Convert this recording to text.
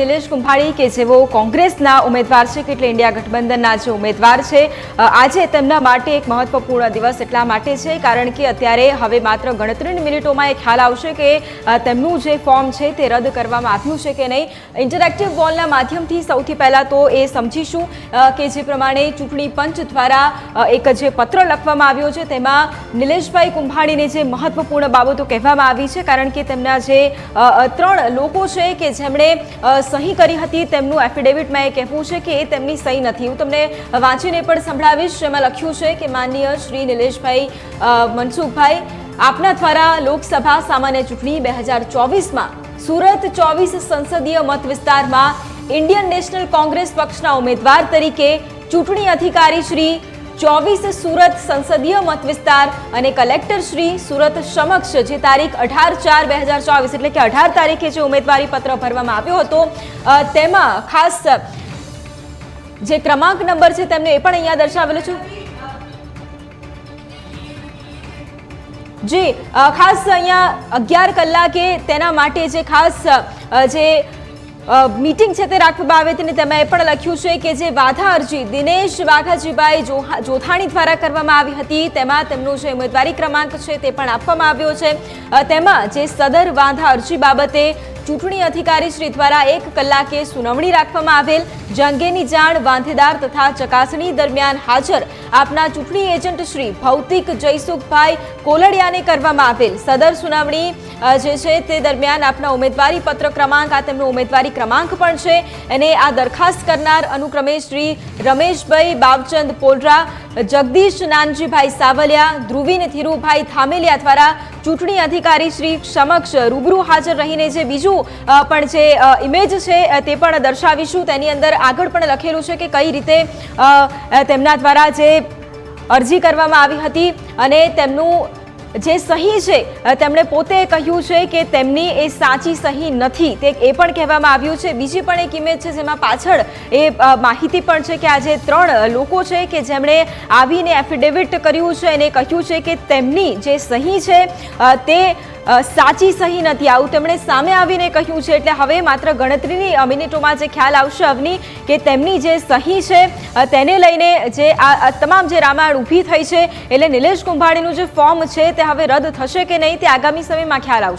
નિલેશ કુંભાણી કે જેઓ કોંગ્રેસના ઉમેદવાર છે એટલે ઇન્ડિયા ગઠબંધનના જે ઉમેદવાર છે આજે તેમના માટે એક મહત્વપૂર્ણ દિવસ એટલા માટે છે, કારણ કે અત્યારે હવે માત્ર ગણતરીની મિનિટોમાં એ ખ્યાલ આવશે કે તેમનું જે ફોર્મ છે તે રદ કરવામાં આવ્યું છે કે નહીં. ઇન્ટરેક્ટિવ વોલના માધ્યમથી સૌથી પહેલાં તો એ સમજીશું કે જે પ્રમાણે ચૂંટણી પંચ દ્વારા એક જે પત્ર લખવામાં આવ્યો છે, તેમાં નિલેશભાઈ કુંભાણીને જે મહત્વપૂર્ણ બાબતો કહેવામાં આવી છે, કારણ કે તેમના જે ત્રણ લોકો છે કે જેમણે સહી કરી હતી તેમનું એફિડેવિટમાં એ કહેવું છે કે એ તેમની સહી નથી. હું તમને વાંચીને પણ સંભળાવીશ એમાં લખ્યું છે કે માનનીય શ્રી નિલેશભાઈ મનસુખભાઈ, આપના દ્વારા લોકસભા સામાન્ય ચૂંટણી બે હજાર ચોવીસમાં સુરત ચોવીસ સંસદીય મત વિસ્તારમાં ઇન્ડિયન નેશનલ કોંગ્રેસ પક્ષના ઉમેદવાર તરીકે ચૂંટણી અધિકારી શ્રી ચોવીસ સુરત સંસદીય મત વિસ્તાર અને કલેક્ટર શ્રી સુરત સમક્ષ જે તારીખ અઢાર ચાર બે હજાર ચોવીસ એટલે કે અઢાર તારીખે જે ઉમેદવારી પત્ર ભરવામાં આવ્યો હતો તેમાં ખાસ, જે ક્રમાંક નંબર છે તેમને એ પણ અહીંયા દર્શાવેલો છે. જી ખાસ અહીંયા અગિયાર કલાકે તેના માટે જે ખાસ જે મીટિંગ છે તે રાખવામાં આવી હતી અને તેમાં એ પણ લખ્યું છે કે જે વાધા અરજી દિનેશ વાઘાજીભાઈ જોથાણી દ્વારા કરવામાં આવી હતી, તેમાં તેમનો જે ઉમેદવારી ક્રમાંક છે તે પણ આપવામાં આવ્યો છે. તેમાં જે સદર વાંધા અરજી બાબતે ચૂંટણી અધિકારી શ્રી દ્વારા એક કલાકે સુનાવણી રાખવામાં આવેલ. જે અંગેની જાણ વાંધેદાર તથા ચકાસણી દરમિયાન હાજર આપના ચૂંટણી એજન્ટ શ્રી ભૌતિક જયસુખભાઈ કોલડિયાને કરવામાં આવેલ. સદર સુનાવણી જે છે તે દરમિયાન આપના ઉમેદવારી પત્ર ક્રમાંક, આ તેમનો ઉમેદવારી ક્રમાંક પણ છે. અને આ દરખાસ્ત કરનાર અનુક્રમે શ્રી રમેશભાઈ બાવચંદ પોલરા, જગદીશ નાનજીભાઈ સાવલિયા ધ્રુવીન ધીરુભાઈ થામેલિયા દ્વારા ચૂંટણી અધિકારી શ્રી સમક્ષ રૂબરૂ હાજર રહીને જે બીજું અ, પણ જે ઇમેજ છે તે પણ દર્શાવીશું. તેની અંદર આગળ પણ લખેલું છે કે કઈ રીતે તેમના દ્વારા જે અરજી કરવામાં આવી હતી અને તેમનું જે સહી છે તેમણે પોતે કહ્યું છે કે તેમની એ સાચી સહી નથી. તે એ પણ કહેવામાં આવ્યું છે. બીજી પણ એક ઇમેજ છે જેમાં પાછળ એ માહિતી પણ છે કે આજે ત્રણ લોકો છે કે જેમણે આવીને એફિડેવિટ કર્યું છે અને કહ્યું છે કે તેમની જે સહી છે તે સાચી સહી નથી. આવું તેમણે સામે આવીને કહ્યું છે. એટલે હવે માત્ર ગણતરીની મિનિટોમાં જે ખ્યાલ આવશે અવની, કે તેમની જે સહી છે તેને લઈને જે આ તમામ જે રામાયણ ઊભી થઈ છે, એટલે નિલેશ કુંભાણીનું જે ફોર્મ છે, તે હવે રદ થશે કે નહીં, તે આગામી સમયમાં ખ્યાલ આવશે.